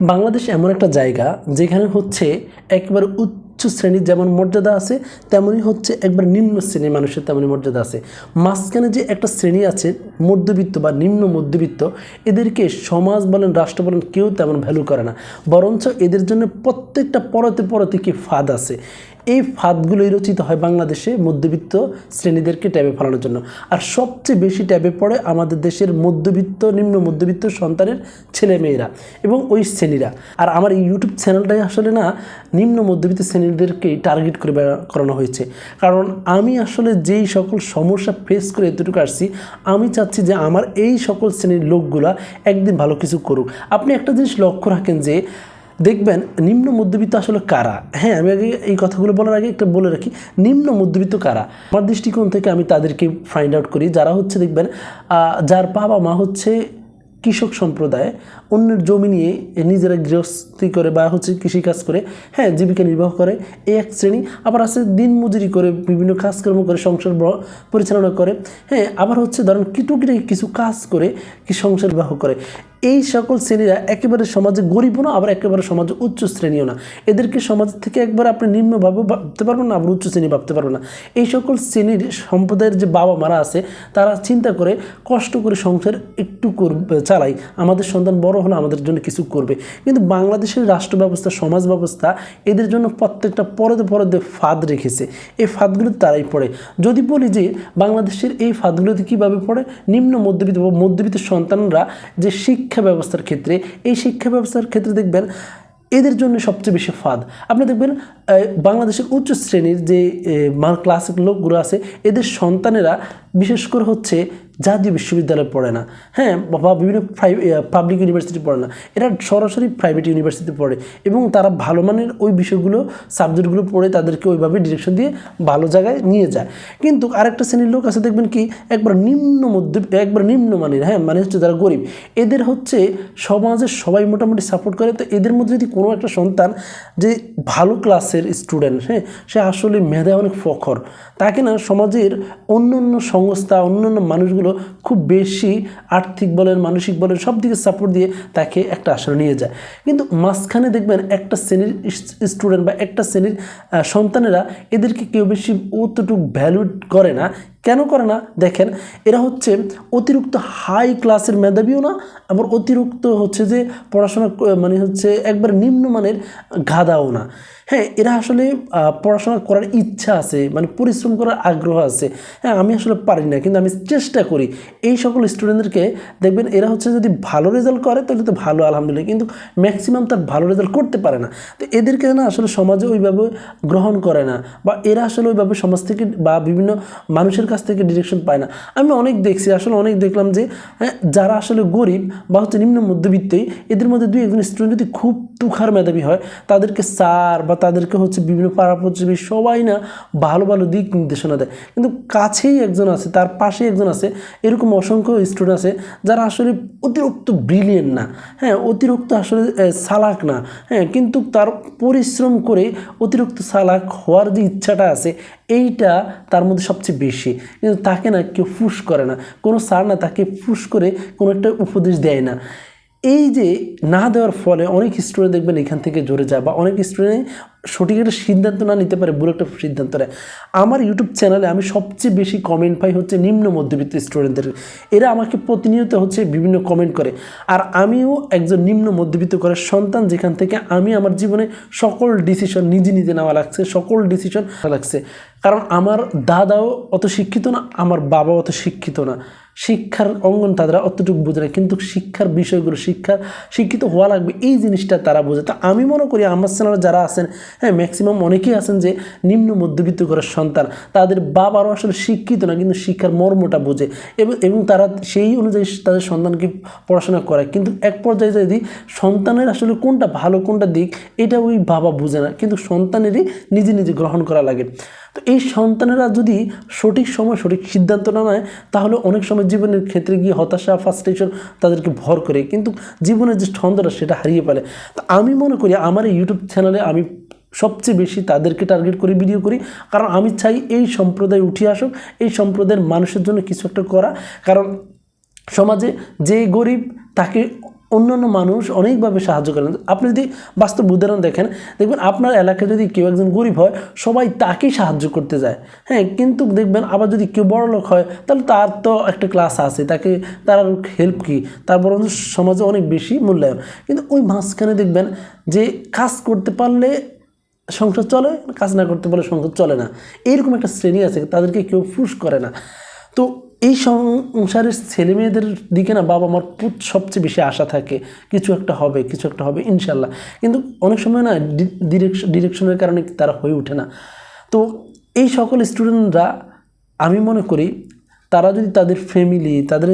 বাংলাদেশ এমন একটা জায়গা যেখানে হচ্ছে একবার উচ্চ শ্রেণির যেমন মর্যাদা আছে তেমনই হচ্ছে একবার নিম্ন শ্রেণির মানুষের তেমনই মর্যাদা আছে। মাঝখানে যে একটা শ্রেণি আছে, মধ্যবিত্ত বা নিম্ন মধ্যবিত্ত, এদেরকে সমাজ বলেন, রাষ্ট্র বলেন, কেউ তেমন ভ্যালু করে না। বরঞ্চ এদের জন্য প্রত্যেকটা পরতে পরতে কি ফাঁদ আছে। এই ফাঁদগুলোই রচিত হয় বাংলাদেশে মধ্যবিত্ত শ্রেণীদেরকে ট্যাবে ফেলানোর জন্য। আর সবচেয়ে বেশি ট্যাবে পড়ে আমাদের দেশের মধ্যবিত্ত, নিম্ন মধ্যবিত্ত সন্তানের ছেলেমেয়েরা এবং ওই শ্রেণীরা। আর আমার এই ইউটিউব চ্যানেলটাই আসলে না, নিম্ন মধ্যবিত্ত শ্রেণীদেরকেই টার্গেট করে করানো হয়েছে। কারণ আমি আসলে যেই সকল সমস্যা ফেস করে এতটুকু আসছি, আমি চাচ্ছি যে আমার এই সকল শ্রেণির লোকগুলা একদিন ভালো কিছু করুক। আপনি একটা জিনিস লক্ষ্য রাখেন যে দেখবেন নিম্ন মধ্যবিত্ত আসলে কারা? হ্যাঁ আমি আগে এই কথাগুলো বলার আগে একটা বলে রাখি, নিম্ন মধ্যবিত্ত কারা? আমার দৃষ্টিকোণ থেকে আমি তাদেরকে ফাইন্ড আউট করি, যারা হচ্ছে দেখবেন যার বাবা মা হচ্ছে কৃষক সম্প্রদায় অন্যের জমি নিয়ে নিজেরা গৃহস্থী করে বা হচ্ছে কৃষিকাজ করে হ্যাঁ জীবিকা নির্বাহ করে, এই এক শ্রেণি। আবার আছে দিন মজুরি করে, বিভিন্ন কাজকর্ম করে, সংসার পরিচালনা করে হ্যাঁ আবার হচ্ছে ধরেন কিটুকিটে কিছু কাজ করে, কি সংসার নির্বাহ করে। এই সকল শ্রেণীরা একেবারে সমাজে গরিবও না, আবার একেবারে সমাজে উচ্চ শ্রেণীও না। এদেরকে সমাজ থেকে একবার আপনি নিম্নভাবে ভাবতে পারবেন না, আবার উচ্চ শ্রেণি ভাবতে পারবেন না। এই সকল শ্রেণির সম্প্রদায়ের যে বাবা মারা আছে, তারা চিন্তা করে কষ্ট করে সংসার একটু চালাই। আমাদের সন্তান বড় হলে আমাদের জন্য কিছু করবে। কিন্তু বাংলাদেশের রাষ্ট্র ব্যবস্থা সমাজ ব্যবস্থা এদের জন্য প্রত্যেকটা পরদে পরদে ফাঁদ রেখেছে। এই ফাঁদগুলো তারাই পড়ে। যদি বলি যে বাংলাদেশের এই ফাঁদগুলোতে কীভাবে পড়ে? নিম্ন মধ্যবিত্ত বা মধ্যবিত্ত সন্তানরা যে শিক্ষা ব্যবস্থার ক্ষেত্রে, এই শিক্ষা ব্যবস্থার ক্ষেত্রে দেখবেন এদের জন্য সবচেয়ে বেশি ফাঁদ। আপনি দেখবেন বাংলাদেশের উচ্চ শ্রেণির যে ক্লাসিক লোকগুলো আছে, এদের সন্তানেরা বিশেষ করে হচ্ছে জাতীয় বিশ্ববিদ্যালয়ে পড়ে না। হ্যাঁ বা বিভিন্ন পাবলিক ইউনিভার্সিটি পড়ে না। এরা সরাসরি প্রাইভেট ইউনিভার্সিটি পড়ে এবং তারা ভালো মানের ওই বিষয়গুলো সাবজেক্টগুলো পড়ে তাদেরকে ওইভাবে ডিরেকশন দিয়ে ভালো জায়গায় নিয়ে যায়। কিন্তু আরেকটা শ্রেণির লোক আছে, দেখবেন কি, একবার নিম্ন মধ্য, একবার নিম্ন মানের হ্যাঁ মানে হচ্ছে যারা গরিব, এদের হচ্ছে সমাজের সবাই মোটামুটি সাপোর্ট করে। তো এদের মধ্যে যদি কোনো একটা সন্তান যে ভালো ক্লাসের স্টুডেন্ট হ্যাঁ সে আসলে মেধায় অনেক ফখর। তাকে না সমাজের অন্য অন্য সংস্থা অন্য অন্য মানুষগুলো খুব বেশি আর্থিক বলেন, মানসিক বলেন, সব দিকে সাপোর্ট দিয়ে তাকে একটা আসলে নিয়ে যায়। কিন্তু মাঝখানে দেখবেন একটা শ্রেণির স্টুডেন্ট বা একটা শ্রেণির সন্তানেরা এদেরকে কেউ বেশি অতটুকু ভ্যালু করে না। কেন করে না? দেখেন, এরা হচ্ছে অতিরিক্ত হাই ক্লাসের মেধাবীও না, আবার অতিরিক্ত হচ্ছে যে পড়াশোনা মানে হচ্ছে একবার নিম্নমানের গাদাও না। হ্যাঁ এরা আসলে পড়াশোনা করার ইচ্ছা আছে মানে পরিশ্রম করার আগ্রহ আছে। হ্যাঁ আমি আসলে পারি না, কিন্তু আমি চেষ্টা করি। এই সকল স্টুডেন্টদেরকে দেখবেন, এরা হচ্ছে যদি ভালো রেজাল্ট করে, তাহলে তো ভালো, আলহামদুলিল্লাহ, কিন্তু ম্যাক্সিমাম তার ভালো রেজাল্ট করতে পারে না। তো এদেরকে না আসলে সমাজে ওইভাবে গ্রহণ করে না, বা এরা আসলে ওইভাবে সমাজ থেকে বা বিভিন্ন মানুষের কাছ থেকে ডিরেকশন পায় না। আমি অনেক দেখছি আসলে অনেক দেখলাম যে হ্যাঁ, যারা আসলে গরিব বা হচ্ছে নিম্ন মধ্যবিত্তই এদের মধ্যে দুই একজন স্টুডেন্ট যদি খুব তুখার মেধাবী হয় তাদেরকে স্যার বা তাদেরকে হচ্ছে বিভিন্ন পাড়া সবাই না ভালো ভালো দিক নির্দেশনা দেয়। কিন্তু কাছেই একজন আছে তার পাশেই একজন আছে এরকম অসংখ্য স্টুডেন্ট আছে যারা আসলে অতিরিক্ত ব্রিলিয়েন্ট না। হ্যাঁ অতিরিক্ত আসলে সালাক না। হ্যাঁ কিন্তু তার পরিশ্রম করে অতিরিক্ত সালাক হওয়ার যে ইচ্ছাটা আছে এইটা তার মধ্যে সবচেয়ে বেশি। কিন্তু তাকে না কেউ ফুস করে না। কোনো স্যার না তাকে ফুস করে কোনো একটা উপদেশ দেয় না। এই যে না দেওয়ার ফলে অনেক স্টুডেন্ট দেখবেন এখান থেকে জোরে যায় বা অনেক স্টুডেন্ট সঠিক একটা সিদ্ধান্ত না নিতে পারে ভুল একটা সিদ্ধান্ত নেয়। আমার ইউটিউব চ্যানেলে আমি সবচেয়ে বেশি কমেন্ট পাই হচ্ছে নিম্ন মধ্যবিত্ত স্টুডেন্টদের এরা আমাকে প্রতিনিয়ত হচ্ছে বিভিন্ন কমেন্ট করে। আর আমিও একজন নিম্ন মধ্যবিত্ত করার সন্তান, যেখান থেকে আমি আমার জীবনে সকল ডিসিশন নিজে নিজে নেওয়া লাগছে, সকল ডিসিশন লাগছে। কারণ আমার দাদাও অত শিক্ষিত না, আমার বাবাও অত শিক্ষিত না। শিক্ষার অঙ্গন তারা অতটুকু বোঝে না, কিন্তু শিক্ষার বিষয়গুলো শিক্ষা শিক্ষিত হওয়া লাগবে, এই জিনিসটা তারা বোঝে। তো আমি মনে করি আমার চ্যানেলে যারা আছেন হ্যাঁ ম্যাক্সিমাম অনেকেই আছেন যে নিম্ন মধ্যবিত্ত ঘরের সন্তান। তাদের বাবারও আসলে শিক্ষিত না, কিন্তু শিক্ষার মর্মটা বোঝে। এবং তারা সেই অনুযায়ী তাদের সন্তানকে পড়াশোনা করে। কিন্তু এক পর্যায়ে যদি সন্তানের আসলে কোনটা ভালো, কোনটা দিক, এটা ওই বাবা বুঝে না। কিন্তু সন্তানেরই নিজে নিজে গ্রহণ করা লাগে। তো এই সন্তানেরা যদি সঠিক সময় সঠিক সিদ্ধান্ত না নেয়, তাহলে অনেক সময় জীবনের ক্ষেত্রে গিয়ে হতাশা ফার্স্টেশন তাদেরকে ভর করে। কিন্তু জীবনের যে ছন্দটা, সেটা হারিয়ে ফেলে। তো আমি মনে করি, আমার ইউটিউব চ্যানেলে আমি সবচেয়ে বেশি তাদেরকে টার্গেট করে ভিডিও করি। কারণ আমি চাই এই সম্প্রদায় উঠে আসুক, এই সম্প্রদায়ের মানুষের জন্য কিছু একটা করা। কারণ সমাজে যে গরিব, তাকে অন্যান্য মানুষ অনেকভাবে সাহায্য করেন আপনি যদি বাস্তব উদাহরণ দেখেন, দেখবেন আপনার এলাকায় যদি কেউ একজন গরিব হয়, সবাই তাকেই সাহায্য করতে যায়। হ্যাঁ কিন্তু দেখবেন আবার যদি কেউ বড় লোক হয়, তাহলে তার তো একটা ক্লাস আছে, তাকে তার হেল্প কি? তার সমাজে অনেক বেশি মূল্যায়ন। কিন্তু ওই মাঝখানে দেখবেন যে কাজ করতে পারলে সংসার চলে, কাজ না করতে বলে সংসার চলে না। এইরকম একটা শ্রেণি আছে, তাদেরকে কেউ ফুস করে না। তো এই সংসারের ছেলে মেয়েদের দিকে না বাবা মার সবচেয়ে বেশি আশা থাকে। কিছু একটা হবে, কিছু একটা হবে, ইনশাল্লাহ। কিন্তু অনেক সময় না ডিরেকশন ডিরেকশনের কারণে তারা হয়ে ওঠে না। তো এই সকল স্টুডেন্টরা আমি মনে করি, তারা যদি তাদের ফ্যামিলি তাদের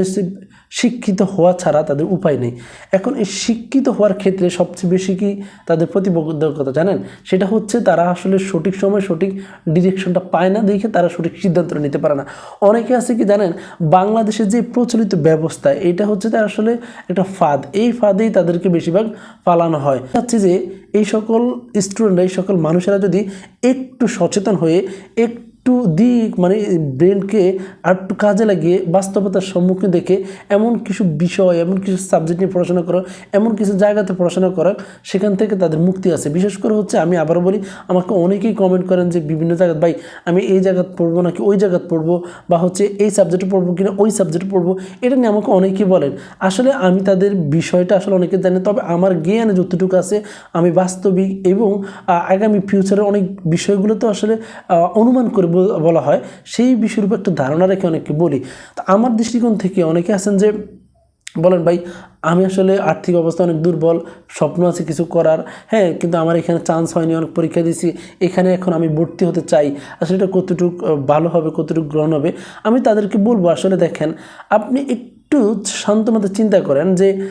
শিক্ষিত হওয়া ছাড়া তাদের উপায় নেই। এখন এই শিক্ষিত হওয়ার ক্ষেত্রে সবচেয়ে বেশি কি তাদের প্রতিবদ্ধকতা জানেন? সেটা হচ্ছে তারা আসলে সঠিক সময় সঠিক ডিরেকশনটা পায় না, দেখে তারা সঠিক সিদ্ধান্ত নিতে পারে না। অনেকে আছে কি জানেন? বাংলাদেশের যে প্রচলিত ব্যবস্থা, এটা হচ্ছে তার আসলে একটা ফাঁদ। এই ফাঁদেই তাদেরকে বেশিরভাগ পালানো হয়। হচ্ছে যে এই সকল স্টুডেন্টরা এই সকল মানুষেরা যদি একটু সচেতন হয়ে, একটু একটু দিক মানে ব্রেনকে আর একটু কাজে লাগিয়ে বাস্তবতার সম্মুখীন দেখে এমন কিছু বিষয়, এমন কিছু সাবজেক্ট নিয়ে পড়াশোনা করো, এমন কিছু জায়গাতে পড়াশোনা করা, সেখান থেকে তাদের মুক্তি আছে। বিশেষ করে হচ্ছে আমি আবারও বলি, আমাকে অনেকেই কমেন্ট করেন যে বিভিন্ন জায়গায় ভাই, আমি এই জায়গাত পড়ব নাকি ওই জায়গাত পড়ব? বা হচ্ছে, এই সাবজেক্টে পড়ব কিনা, ওই সাবজেক্টে পড়ব? এটা নিয়ে আমাকে অনেকেই বলেন। আসলে আমি তাদের বিষয়টা আসলে অনেকে জানি, তবে আমার জ্ঞানে যতটুকু আছে, আমি বাস্তবিক এবং আগামী ফিউচারের অনেক বিষয়গুলো তো আসলে অনুমান করে বল- হয়, সেই বিষয়ের উপর একটা ধারণা রেখে অনেককে বলি। তো আমার দৃষ্টিকোণ থেকে অনেকে আছেন যে, বলেন ভাই, আমি আসলে আর্থিক অবস্থা অনেক দুর্বল, স্বপ্ন আছে কিছু করার হ্যাঁ কিন্তু আমার এখানে চান্স হয়নি, অনেক পরীক্ষা দিয়েছি, এখানে এখন আমি ভর্তি হতে চাই, আসলে এটা কতটুকু ভালো হবে, কতটুকু গ্রহণ হবে, আমি তাদেরকে বলব, আসলে দেখেন, আপনি একটু শান্ত মতো চিন্তা করেন যে,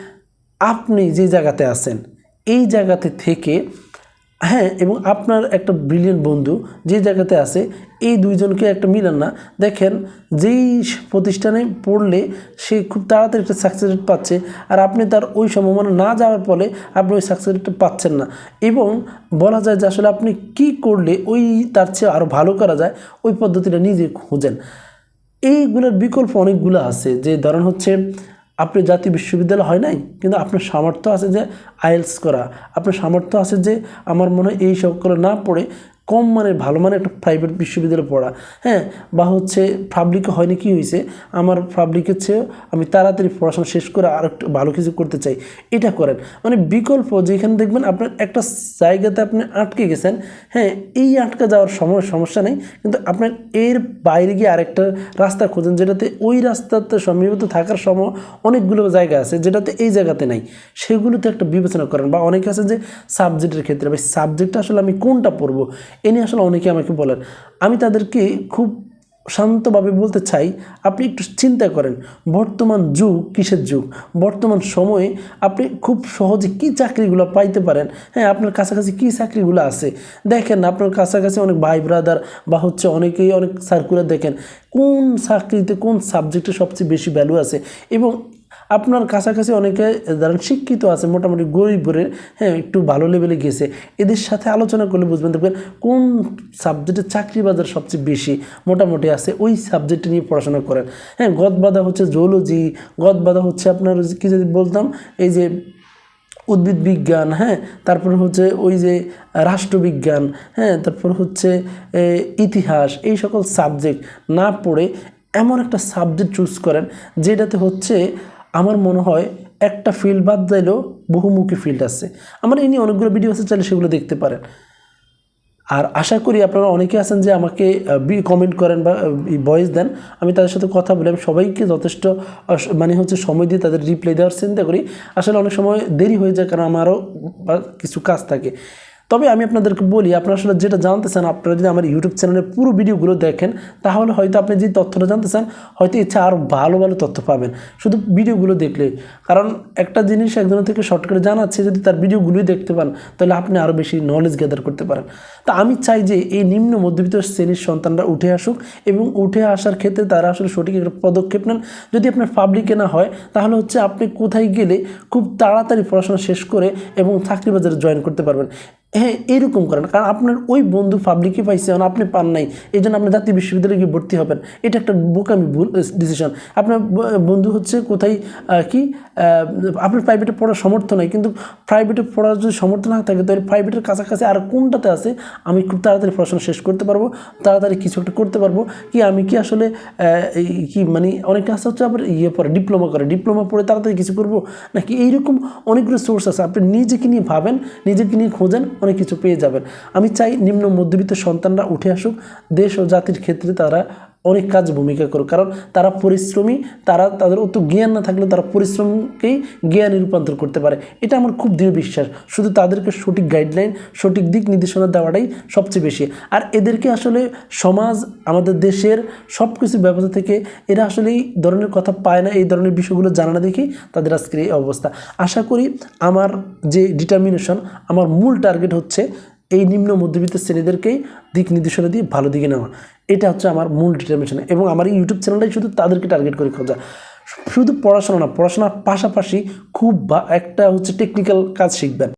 আপনি যে জায়গাতে আছেন, এই জায়গাতে থেকে হ্যাঁ এবং আপনার একটা ব্রিলিয়েন্ট বন্ধু যে জায়গাতে আছে, এই দুইজনকে একটা মিলান না। দেখেন, যেই প্রতিষ্ঠানে পড়লে সে খুব তাড়াতাড়ি একটা সাকসেস রেট পাচ্ছে, আর আপনি তার ওই সম্ভাবনা না যাওয়ার ফলে আপনি ওই সাকসেস রেটটা পাচ্ছেন না। এবং বলা যায় যে আসলে আপনি কি করলে ওই তার চেয়ে আরও ভালো করা যায়, ওই পদ্ধতিটা নিজে খুঁজেন। এইগুলোর বিকল্প অনেকগুলো আছে, যে ধরেন হচ্ছে আপনি জাতীয় বিশ্ববিদ্যালয় হয় নাই? কিন্তু আপনার সামর্থ্য আছে যে আইএলস করা। আপনার সামর্থ্য আছে যে আমার মনে হয় এই সকলে না পড়ে কম মানের, ভালো মানের একটা প্রাইভেট বিশ্ববিদ্যালয়ে পড়া। হ্যাঁ বা হচ্ছে পাবলিকে হয়নি কি হয়েছে? আমার পাবলিকের চেয়ে আমি তাড়াতাড়ি পড়াশোনা শেষ করে আর একটু ভালো কিছু করতে চাই। এটা করেন। মানে বিকল্প যেখানে দেখবেন আপনার একটা জায়গাতে আপনি আটকে গেছেন। হ্যাঁ এই আটকে যাওয়ার সময় সমস্যা নেই। কিন্তু আপনার এর বাইরে গিয়ে আরেকটা রাস্তা খুঁজেন, যেটাতে ওই রাস্তাতে সমীপত থাকার সময় অনেকগুলো জায়গা আছে, যেটাতে এই জায়গাতে নাই। সেগুলোতে একটা বিবেচনা করেন। বা অনেকে আছে যে সাবজেক্টের ক্ষেত্রে, ভাই সাবজেক্টটা আসলে আমি কোনটা পড়ব? এ নিয়ে আসলে অনেকে আমাকে বলেন। আমি তাদেরকে খুব শান্তভাবে বলতে চাই, আপনি একটু চিন্তা করেন, বর্তমান যুগ কিসের যুগ? বর্তমান সময়ে আপনি খুব সহজে কি চাকরিগুলো পাইতে পারেন? হ্যাঁ আপনার কাছাকাছি কি চাকরিগুলো আছে? দেখেন, আপনার কাছাকাছি অনেক ভাই ব্রাদার বা হচ্ছে অনেকেই অনেক সার্কুলার দেখেন, কোন চাকরিতে কোন সাবজেক্টে সবচেয়ে বেশি ভ্যালু আছে? এবং আপনার কাছাকাছি অনেকে ধরেন শিক্ষিত আছে, মোটামুটি গরিব ঘরের হ্যাঁ একটু ভালো লেভেলে গেছে। এদের সাথে আলোচনা করলে বুঝবেন দেখবেন কোন সাবজেক্টের চাকরি বাজার সবচেয়ে বেশি মোটামুটি আছে, ওই সাবজেক্টে নিয়ে পড়াশোনা করেন। হ্যাঁ গদবাধা হচ্ছে জুওলজি গদবাধা হচ্ছে আপনার কি যদি বলতাম, এই যে উদ্ভিদ বিজ্ঞান হ্যাঁ তারপর হচ্ছে ওই যে রাষ্ট্রবিজ্ঞান হ্যাঁ তারপর হচ্ছে ইতিহাস, এই সকল সাবজেক্ট না পড়ে এমন একটা সাবজেক্ট চুজ করেন, যেটাতে হচ্ছে আমার মনে হয় একটা ফিল্ড বাদ দিলেও বহুমুখী ফিল্ড আছে। আমার এই নিয়ে অনেকগুলো ভিডিও আছে, চাইলে সেগুলো দেখতে পারেন। আর আশা করি আপনারা অনেকে আছেন যে আমাকে কমেন্ট করেন বা ভয়েস দেন। আমি তাদের সাথে কথা বলি, আমি সবাইকে যথেষ্ট মানে হচ্ছে সময় দিয়ে তাদের রিপ্লাই দেওয়ার চিন্তা করি। আসলে অনেক সময় দেরি হয়ে যায়, কারণ আমারও কিছু কাজ থাকে। তবে আমি আপনাদেরকে বলি, আপনারা আসলে যেটা জানতে চান, আপনারা যদি আমার ইউটিউব চ্যানেলের পুরো ভিডিওগুলো দেখেন, তাহলে হয়তো আপনি যে তথ্যটা জানতে চান, হয়তো ইচ্ছা আরও ভালো ভালো তথ্য পাবেন। শুধু ভিডিওগুলো দেখলে কারণ একটা জিনিস একজনের থেকে শর্টকাটে জানাচ্ছে, যদি তার ভিডিওগুলোই দেখতে পান, তাহলে আপনি আরও বেশি নলেজ গ্যাদার করতে পারেন। তা আমি চাই যে এই নিম্ন মধ্যবিত্ত শ্রেণির সন্তানরা উঠে আসুক এবং উঠে আসার ক্ষেত্রে তারা আসলে সঠিক একটা পদক্ষেপ নেন। যদি আপনার পাবলিকে না হয়, তাহলে হচ্ছে আপনি কোথায় গেলে খুব তাড়াতাড়ি পড়াশোনা শেষ করে এবং চাকরি বাজারে জয়েন করতে পারবেন। হ্যাঁ এরকম করেন। কারণ আপনার ওই বন্ধু পাবলিকে পাইছে, এখন আপনি পান নাই এই জন্য আপনি জাতীয় বিশ্ববিদ্যালয়ে গিয়ে ভর্তি হবেন। এটা একটা বোকামি ভুল ডিসিশন আপনার বন্ধু হচ্ছে কোথায় কি আপনার প্রাইভেটে পড়ার সমর্থ নাই, কিন্তু প্রাইভেটে পড়ার যদি সমর্থ না থাকে, তাহলে প্রাইভেটের কাছাকাছি আর কোনটাতে আছে, আমি খুব তাড়াতাড়ি পড়াশোনা শেষ করতে পারব, তাড়াতাড়ি কিছু একটা করতে পারব। কি, আমি কি আসলে কি মানে অনেকে আছে হচ্ছে আবার ইয়ে পড়ে ডিপ্লোমা করে ডিপ্লোমা পড়ে তাড়াতাড়ি কিছু করব? নাকি এইরকম অনেকগুলো সোর্স আছে, আপনি নিজেকে নিয়ে ভাবেন, নিজেকে নিয়ে খোঁজেন অনেক কিছু পেয়ে যাবেন। আমি চাই নিম্ন মধ্যবিত্ত সন্তানরা উঠে আসুক, দেশ ও জাতির ক্ষেত্রে তারা অনেক কাজ ভূমিকা করুক। কারণ তারা পরিশ্রমী, তারা তাদের অত জ্ঞান না থাকলে তারা পরিশ্রমকেই জ্ঞানে রূপান্তর করতে পারে। এটা আমার খুব দৃঢ় বিশ্বাস। শুধু তাদেরকে সঠিক গাইডলাইন সঠিক দিক নির্দেশনা দেওয়াটাই সবচেয়ে বেশি। আর এদেরকে আসলে সমাজ, আমাদের দেশের সব কিছু ব্যবস্থা থেকে এরা আসলে এই ধরনের কথা পায় না, এই ধরনের বিষয়গুলো জানা না দেখেই তাদের আজকের এই অবস্থা। আশা করি আমার যে ডিটারমিনেশন আমার মূল টার্গেট হচ্ছে এই নিম্ন মধ্যবিত্ত শ্রেণীদেরকেই দিক নির্দেশনা দিয়ে ভালো দিকে নেওয়া। এটা হচ্ছে আমার মূল ডিটারমেশন এবং আমার ইউটিউব চ্যানেলটাই শুধু তাদেরকে টার্গেট করে খোঁজা। শুধু পড়াশোনা না, পড়াশোনার পাশাপাশি খুব একটা হচ্ছে টেকনিক্যাল কাজ শিখবেন।